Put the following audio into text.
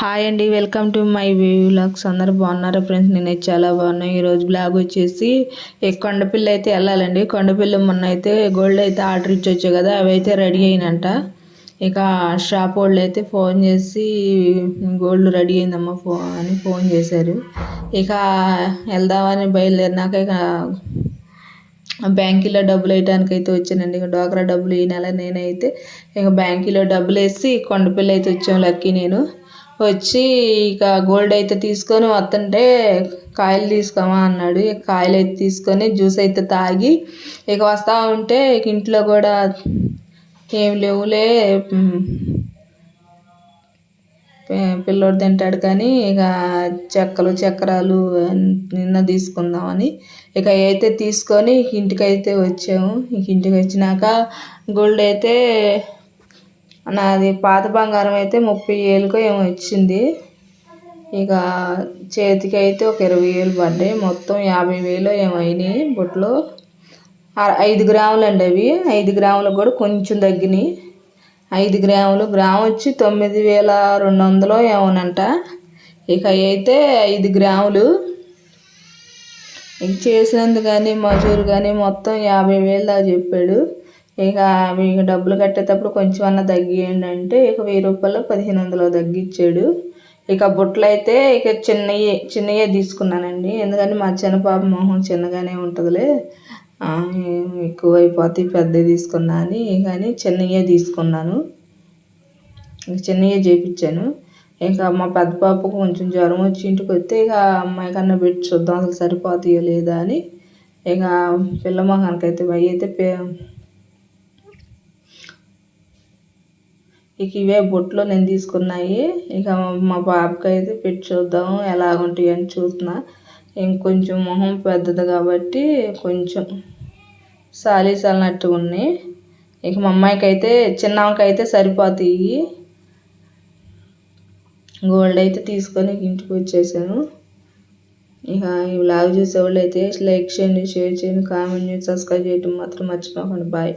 Hi అండి welcome to my vlogs అందరు బాగున్నారా ఫ్రెండ్స్ నేను చాలా బాగున్నాను. ఈరోజు బ్లాగ్ వచ్చేసి కొండపిల్ల అయితే వెళ్ళాలండి. కొండపిల్ల మొన్న అయితే గోల్డ్ అయితే ఆర్డర్ ఇచ్చి కదా అవి అయితే రెడీ అయినంట. ఇక షాప్ వాళ్ళు అయితే ఫోన్ చేసి గోల్డ్ రెడీ అయిందమ్మా ఫో అని ఫోన్ చేశారు. ఇక వెళ్దామని బయలుదేరినాక ఇక బ్యాంకీలో డబ్బులు వేయడానికి అయితే వచ్చానండి. ఇక డోకరా డబ్బులు ఈ నెల నేనైతే ఇక బ్యాంకీలో డబ్బులు వేసి కొండపిల్ల అయితే వచ్చాం లక్కీ నేను. వచ్చి ఇక గోల్డ్ అయితే తీసుకొని వస్తుంటే కాయలు తీసుకోమా అన్నాడు. ఇక కాయలు అయితే తీసుకొని జ్యూస్ అయితే తాగి ఇక వస్తూ ఉంటే ఇక ఇంట్లో కూడా ఏం లేవులే పిల్లోడు తింటాడు కానీ ఇక చెక్కలు చక్రాలు నిన్న తీసుకుందామని ఇక అయితే తీసుకొని ఇంటికైతే వచ్చాము. ఇంటికి వచ్చినాక గోల్డ్ అయితే నాది పాత బంగారం అయితే ముప్పై వేలుకో ఏమో వచ్చింది ఇక చేతికి అయితే ఒక ఇరవై వేలు పడ్డాయి. మొత్తం యాభై వేలు ఏమైనాయి బుట్టలు. ఐదు గ్రాములు అండి అవి. ఐదు గ్రాములకు కూడా కొంచెం తగ్గినాయి. ఐదు గ్రాములు గ్రాము వచ్చి తొమ్మిది వేల రెండు వందలు ఏమోనంట. ఇక అయితే ఐదు గ్రాములు. ఇంక చేసినందుకు కానీ మజూరు కానీ మొత్తం యాభై వేలు దాకా చెప్పాడు. ఇక మీకు డబ్బులు కట్టేటప్పుడు కొంచెం అన్న తగ్గియండి అంటే ఇక వెయ్యి రూపాయలు పదిహేను వందలు తగ్గించాడు ఇక బుట్టలు అయితే ఇక చిన్నవి చిన్నయే తీసుకున్నానండి. ఎందుకంటే మా చిన్న పాప మొహం చిన్నగానే ఉంటుందిలే. ఎక్కువ అయిపోతే పెద్దవి తీసుకున్నా అని కానీ చిన్నయే తీసుకున్నాను. చిన్నయే చిన్నవే చేయించాను ఇక మా పెద్ద పాపకు కొంచెం జ్వరం వచ్చి ఇంటికి వస్తే ఇక అమ్మాయి కన్నా పెట్టి చూద్దాం అసలు సరిపోతాయో లేదా అని. ఇక పిల్ల మొహానికి అయితే భయ అయితే ఇక ఇవే బొట్లో నేను తీసుకున్నాయి. ఇక మా బాబుకి అయితే పెట్టి చూద్దాం ఎలా ఉంటాయి అని చూస్తున్నా. ఇంకొంచెం మొహం పెద్దది కాబట్టి కొంచెం సాలీ ఉన్నాయి. ఇక మా అమ్మాయికి అయితే చిన్నమ్మకి అయితే సరిపోతాయి. గోల్డ్ అయితే తీసుకొని ఇంటికి వచ్చేసాను. ఇక ఈ వ్లాగ్ చూసేవాళ్ళు అయితే లైక్ చేయండి షేర్ చేయండి కామెంట్ చేయండి సబ్స్క్రైబ్ చేయడం మాత్రం మర్చిపోకండి. బాయ్.